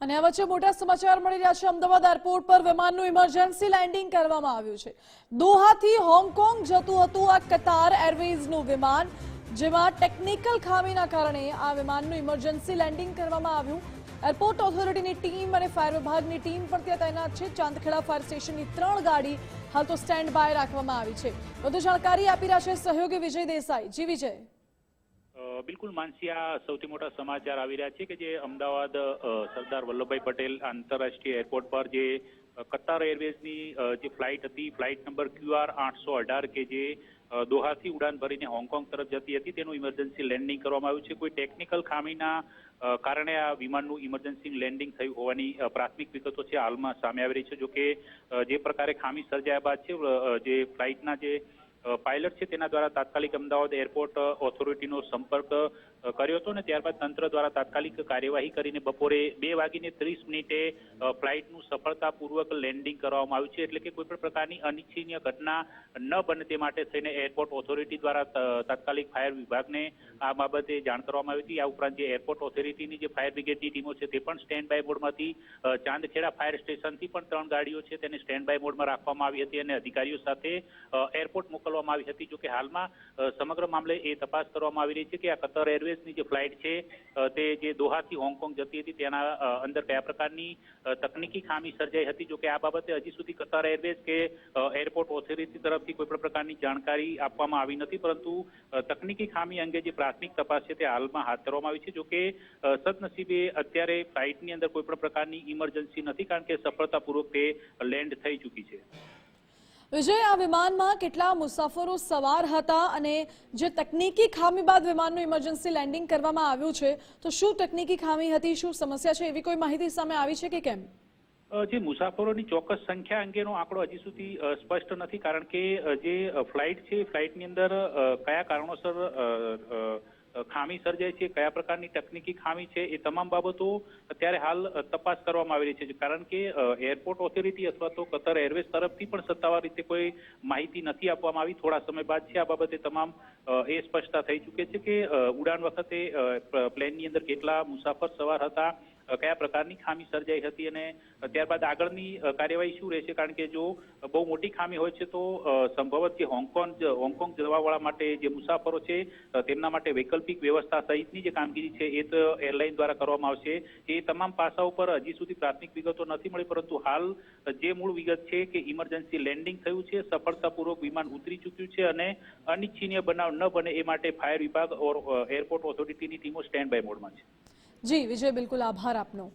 અને આ વચ્ચે મોટા સમાચાર મળી રહ્યા છે, અમદાવાદ એરપોર્ટ પર વિમાનનું ઇમરજન્સી લેન્ડિંગ કરવામાં આવ્યું છે. દોહાથી હોંગકોંગ જતું હતું આ કતાર એરવેઝનું વિમાન, જેમાં ટેકનિકલ ખામીના કારણે આ વિમાનનું ઇમરજન્સી લેન્ડિંગ કરવામાં આવ્યું. એરપોર્ટ ઓથોરિટીની ટીમ અને ફાયર વિભાગની ટીમ પણ ત્યાં તૈનાત છે. ચાંદખેડા ફાયર સ્ટેશનની ત્રણ ગાડી હાલ તો સ્ટેન્ડ બાય રાખવામાં આવી છે. વધુ જાણકારી આપી રહ્યા છે સહયોગી વિજય દેસાઈ. જી, વિજય. બિલકુલ માનસી આ સૌથી મોટા સમાચાર આવી રહ્યા છે કે જે અમદાવાદ સરદાર વલ્લભભાઈ પટેલ આંતરરાષ્ટ્રીય એરપોર્ટ પર જે કતાર એરવેઝની જે ફ્લાઇટ હતી, ફ્લાઇટ નંબર ક્યુઆર આઠસો અઢાર કે જે દોહાથી ઉડાન ભરીને હોંગકોંગ તરફ જતી હતી, તેનું ઇમરજન્સી લેન્ડિંગ કરવામાં આવ્યું છે. કોઈ ટેકનિકલ ખામીના કારણે આ વિમાનનું ઇમરજન્સી લેન્ડિંગ થયું હોવાની પ્રાથમિક વિગતો છે, હાલમાં સામે આવી રહી છે. જો કે જે પ્રકારે ખામી સર્જાયા બાદ છે જે ફ્લાઇટના જે પાયલટ છે તેના દ્વારા તાત્કાલિક અમદાવાદ એરપોર્ટ ઓથોરિટીનો સંપર્ક કર્યો હતો ને, ત્યારબાદ તંત્ર દ્વારા તાત્કાલિક કાર્યવાહી કરીને બપોરે બે વાગીને ત્રીસ મિનિટે ફ્લાઇટનું સફળતાપૂર્વક લેન્ડિંગ કરવામાં આવ્યું છે. એટલે કે કોઈ પણ પ્રકારની અનિચ્છનીય ઘટના ન બને તે માટે થઈને એરપોર્ટ ઓથોરિટી દ્વારા તાત્કાલિક ફાયર વિભાગને આ બાબતે જાણ કરવામાં આવી હતી. આ ઉપરાંત જે એરપોર્ટ ઓથોરિટીની જે ફાયર બ્રિગેડની ટીમો છે તે પણ સ્ટેન્ડ બાય મોડમાંથી ચાંદખેડા ફાયર સ્ટેશનથી પણ ત્રણ ગાડીઓ છે તેને સ્ટેન્ડ બાય મોડમાં રાખવામાં આવી હતી અને અધિકારીઓ સાથે એરપોર્ટ મોકલવામાં આવી હતી. જોકે હાલમાં સમગ્ર મામલે એ તપાસ કરવામાં આવી રહી છે કે આ કતર એરવેઝની જે ફ્લાઇટ છે તે જે દોહાથી હોંગકોંગ જતી હતી, તેના અંદર કયા પ્રકારની તકનીકી ખામી સર્જાઈ હતી, જોકે આ બાબતે હજી સુધી કતાર એરવેઝ કે એરપોર્ટ ઓથોરિટી તરફથી કોઈ પણ પ્રકારની જાણકારી આપવામાં આવી નથી, પરંતુ તકનીકી ખામી અંગે જે પ્રાથમિક તપાસ છે, તે હાલમાં હાથ ધરવામાં આવી છે. જોકે સદનસીબે અત્યારે ફ્લાઇટની અંદર કોઈ પણ પ્રકારની ઇમરજન્સી નથી, કારણ કે સફળતાપૂર્વક તે લેન્ડ થઈ ચૂકી છે. વિજય, આ વિમાનમાં કેટલા મુસાફરો સવાર હતા અને જે તકનીકી ખામી બાદ વિમાનનું ઇમરજન્સી લેન્ડિંગ કરવામાં આવ્યું છે, તો શું તકનીકી ખામી હતી, શું સમસ્યા છે, એવી કોઈ માહિતી સામે આવી છે કે કેમ? જે મુસાફરોની ચોક્કસ સંખ્યા અંગેનો આંકડો હજી સુધી સ્પષ્ટ નથી કારણ કે જે ફ્લાઇટ છે, ફ્લાઇટની અંદર કયા કારણોસર ખામી સર્જાય છે, કયા પ્રકારની તકનીકી ખામી છે, એ તમામ બાબતો અત્યારે હાલ તપાસ કરવામાં આવી રહી છે. કારણ કે એરપોર્ટ ઓથોરિટી અથવા તો કતર એરવેઝ તરફથી પણ સત્તાવાર રીતે કોઈ માહિતી નથી આપવામાં આવી. થોડા સમય બાદ છે આ બાબતે તમામ એ સ્પષ્ટતા થઈ ચૂકે છે કે ઉડાન વખતે પ્લેનની અંદર કેટલા મુસાફર સવાર હતા કયા પ્રકારની ખામી સર્જાઈ હતી અને ત્યારબાદ આગળની કાર્યવાહી શું રહેશે? કારણ કે જો બહુ મોટી ખામી હોય છે, તો સંભવત જે હોંગકોંગ હોંગકોંગ જવાવાળા માટે જે મુસાફરો છે તેમના માટે વૈકલ્પિક વ્યવસ્થા સહિતની જે કામગીરી છે, એ તો એરલાઇન દ્વારા કરવામાં આવશે. એ તમામ પાસાઓ પર હજી સુધી પ્રાથમિક વિગતો નથી મળી, પરંતુ હાલ જે મૂળ વિગત છે કે ઇમરજન્સી લેન્ડિંગ થયું છે, સફળતાપૂર્વક વિમાન ઉતરી ચૂક્યું છે અને અનિચ્છનીય બનાવ ન બને એ માટે ફાયર વિભાગ ઓર એરપોર્ટ ઓથોરિટીની ટીમો સ્ટેન્ડ બાય મોડમાં છે. જી વિજય બિલકુલ આભાર આપનો.